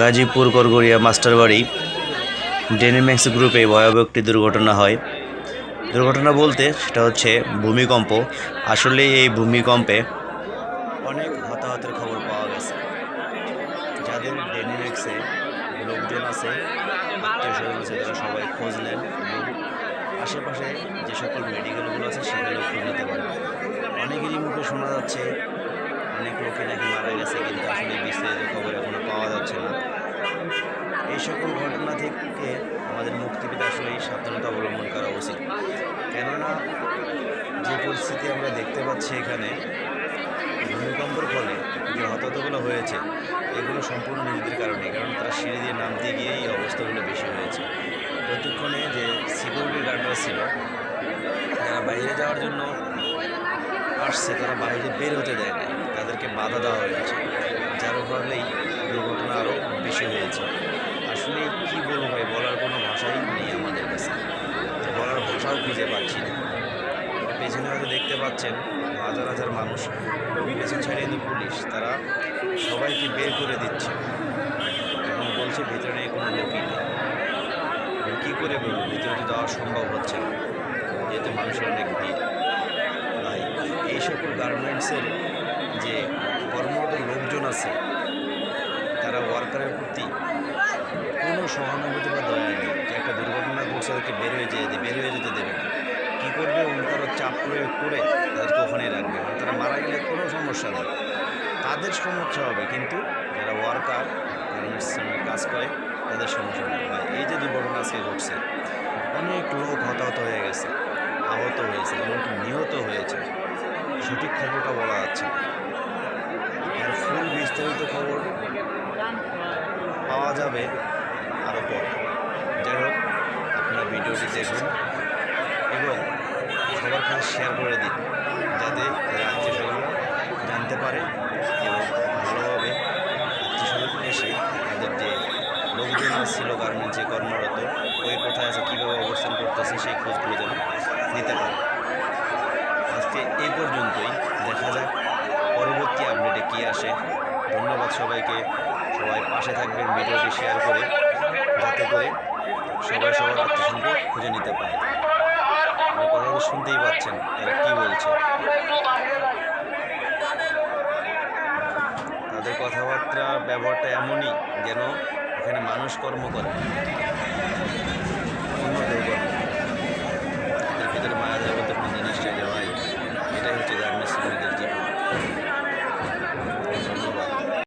গাজীপুর করগড়িয়া মাস্টারবাড়ি ডেনিম্যাক্স গ্রুপে ভয়াবহ একটি দুর্ঘটনা হয়। দুর্ঘটনা বলতে সেটা হচ্ছে ভূমিকম্প। আসলে এই ভূমিকম্পে অনেক হতাহতের খবর পাওয়া গেছে। যাদের ডেনিম্যাক্সে লোকজন আছে তারা সবাই খোঁজ নেন। আশেপাশে যে সকল মেডিকেলগুলো আছে, সেগুলো খোঁজ নিতে পারে অনেকেরই মুখে শোনা যাচ্ছে অনেক লোকে নাকি মারা গেছে, কিন্তু আসলে বিস্তারিত খবর এখনও পাওয়া যাচ্ছে না। এই সকল ঘটনা থেকে আমাদের মুক্তি পেতে আসলে এই সাবধানতা অবলম্বন করা উচিত। কেননা, যে পরিস্থিতি আমরা দেখতে পাচ্ছি এখানে, ভূমিকম্পের ফলে যে হতাহতগুলো হয়েছে, এগুলো সম্পূর্ণ নিজেদের কারণে, কারণ তারা সিঁড়ি দিয়ে নামতে গিয়ে এই অবস্থাগুলো বেশি হয়েছে। প্রতিক্ষণে যে সিকিউরিটি গার্ডরা ছিল, যারা বাইরে যাওয়ার জন্য আসছে, তারা বাইরে বের হতে দেয় নাই। তাদেরকে বাধা দেওয়া হয়েছে। যার ফলেই দুর্ঘটনা আরও বেশি হয়েছে। আসলে কি বলব ভাই, বলার কোনো ভাষাই নেই আমাদের কাছে। বলার ভাষাও খুঁজে পাচ্ছি না। পেছনে হয়তো দেখতে পাচ্ছেন, হাজার হাজার মানুষ পেছন ছাড়িয়ে কিন্তু পুলিশ, তারা সবাইকে বের করে দিচ্ছে। এবং বলছে ভিতরে কোনো লোকই নেই। কী করে বলব, ভিতরে তো যাওয়া সম্ভব হচ্ছে না। যেহেতু মানুষের অনেক ভিড়। সকল গার্মেন্টসের যে কর্মরত লোকজন আছে, তারা ওয়ার্কারের প্রতি কোনো সহানুভূতি বা দয়া নেই। যে একটা দুর্ঘটনা ঘটছে, তাদেরকে বের হয়ে যেতে বের হয়ে যেতে দেবে না। কী করবে? উল্টারও চাপ প্রয়োগ করে তাদেরকে ওখানেই রাখবে। তারা মারা গেলে কোনো সমস্যা নেই। তাদের সমস্যা হবে কিন্তু যারা ওয়ার্কার গার্মেন্টস কাজ করে, তাদের সমস্যা নেই বা এই যে দুর্ঘটনা আজকে ঘটছে, অনেক লোক হতাহত হয়ে গেছে, আহত হয়েছে, এমনকি নিহত হয়েছে। সঠিক খবরটা বলা যাচ্ছে। এর ফুল বিস্তারিত খবর পাওয়া যাবে আরও পরে যাই হোক, আপনারা ভিডিওটি দেখুন এবং সবার কাছে শেয়ার করে দিন, যাতে তাদের আত্মীয় স্বজনরা জানতে পারে এবং ভালোভাবে এসে তাদের যে লোকজন আসছিল গার্মেন্টসে কর্মরত, ওই কোথায় আছে, কীভাবে অবস্থান করতেছে, সেই খোঁজগুলো যেন নিতে পারে আজকে এই পর্যন্তই। দেখা যাক পরবর্তী আপডেটে কী আসে। ধন্যবাদ সবাইকে। সবাই পাশে থাকবেন ভিডিওটি শেয়ার করে, যাতে করে সবাই সবার আত্মীয়স্বজনকে খুঁজে নিতে পারে। আমার কথা তো শুনতেই পাচ্ছেন, এরা কী বলছে। তাদের কথাবার্তা ব্যবহারটা এমনই যেন এখানে মানুষ কর্ম করে।